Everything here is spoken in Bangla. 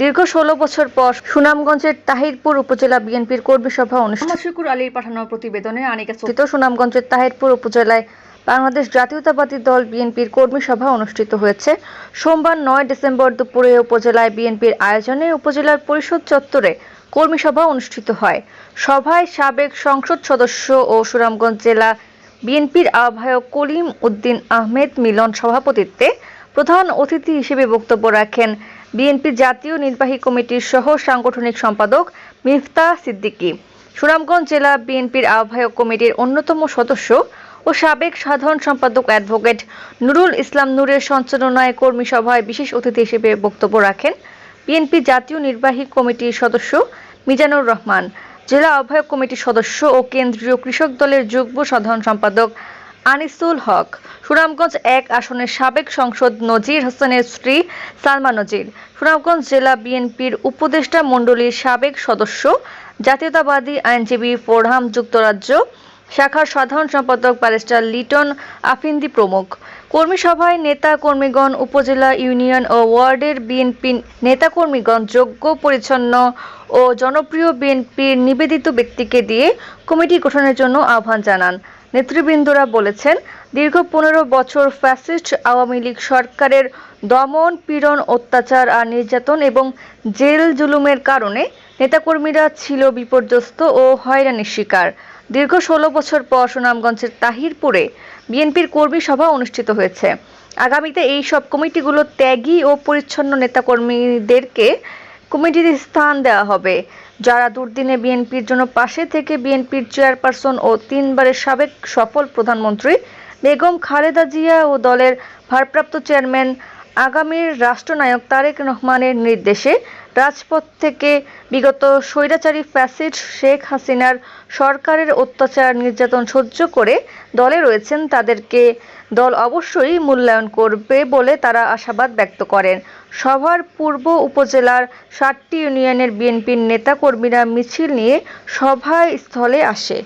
দীর্ঘ ষোলো বছর পর সুনামগঞ্জের তাহিরপুর উপজেলা বিএনপির কর্মী সভা অনুষ্ঠিত শুকুর আলীর পাঠানো প্রতিবেদনে আনিকা সুনামগঞ্জের তাহিরপুর উপজেলায় বাংলাদেশ জাতীয়তাবাদী দল বিএনপির কর্মী সভা অনুষ্ঠিত হয়েছে। সোমবার নয় ডিসেম্বর দুপুরে উপজেলায় বিএনপির আয়োজনে উপজেলার পরিষদ চত্বরে কর্মী সভা অনুষ্ঠিত হয়। সভায় সাবেক সংসদ সদস্য ও সুনামগঞ্জ জেলা বিএনপির আহ্বায়ক কলিম উদ্দিন আহমেদ মিলন সভাপতিত্বে প্রধান অতিথি হিসেবে বক্তব্য রাখেন বিএনপি জাতীয় নির্বাহী কমিটির সহ সাংগঠনিক সম্পাদক মিফতা সিদ্দিকী। সুনামগঞ্জ জেলা বিএনপির আহ্বায়ক কমিটির অন্যতম সদস্য ও সাবেক সাধারণ সম্পাদক অ্যাডভোকেট নুরুল ইসলাম নূরের সঞ্চালনায় কর্মী সভায় বিশেষ অতিথি হিসেবে বক্তব্য রাখেন বিএনপি জাতীয় নির্বাহী কমিটির সদস্য মিজানুর রহমান। জেলা আহ্বায়ক কমিটির সদস্য ও কেন্দ্রীয় কৃষক দলের যুগ্ম সাধারণ সম্পাদক আনিসুল হক। সুনামগঞ্জ এক আসনের সাবেক সংসদ নজির হোসেনের স্ত্রী সালমা নজির। সুনামগঞ্জ জেলা বিএনপির উপদেষ্টা মণ্ডলীর সাবেক সদস্য, জাতীয়তাবাদী আইনজীবী ফোরহাম যুক্তরাজ্য, শাখার সাধারণ সম্পাদক ব্যারিস্টার লিটন আফিন্দি প্রমুখ। কর্মী সভায় নেতা কর্মীগণ, উপজেলা ইউনিয়ন ও ওয়ার্ডের বিএনপি নেতাকর্মীগণ যোগ্য, পরিচ্ছন্ন ও জনপ্রিয় বিএনপির নিবেদিত ব্যক্তিকে দিয়ে কমিটি গঠনের জন্য আহ্বান জানান। নেতৃবৃন্দরা বলেছেন, দীর্ঘ পনেরো বছর ফ্যাসিস্ট আওয়ামী লীগ সরকারের দমন, পীড়ন, অত্যাচার আর নির্যাতন এবং জেল জুলুমের কারণে নেতাকর্মীরা ছিল বিপর্যস্ত ও হয়রানির শিকার। দীর্ঘ ষোলো বছর পর সুনামগঞ্জের তাহিরপুরে বিএনপির কর্মী সভা অনুষ্ঠিত হয়েছে। আগামীতে এই সব কমিটিগুলো ত্যাগী ও পরিচ্ছন্ন নেতাকর্মীদেরকে কমিটির স্থান দেওয়া হবে। যারা দুর্দিনে বিএনপির জন্য পাশে থেকে বিএনপির চেয়ারপারসন ও তিনবারের সাবেক সফল প্রধানমন্ত্রী বেগম খালেদা জিয়া ও দলের ভারপ্রাপ্ত চেয়ারম্যান আগামীর রাষ্ট্রনায়ক তারেক রহমানের নির্দেশে রাজপথ থেকে বিগত স্বৈরাচারী ফ্যাসিড শেখ হাসিনার সরকারের অত্যাচার নির্যাতন সহ্য করে দলে রয়েছেন তাদেরকে দল অবশ্যই মূল্যায়ন করবে বলে তারা আশাবাদ ব্যক্ত করেন। সভার পূর্ব উপজেলার ষাটটি ইউনিয়নের বিএনপির নেতাকর্মীরা মিছিল নিয়ে সভাস্থলে আসে।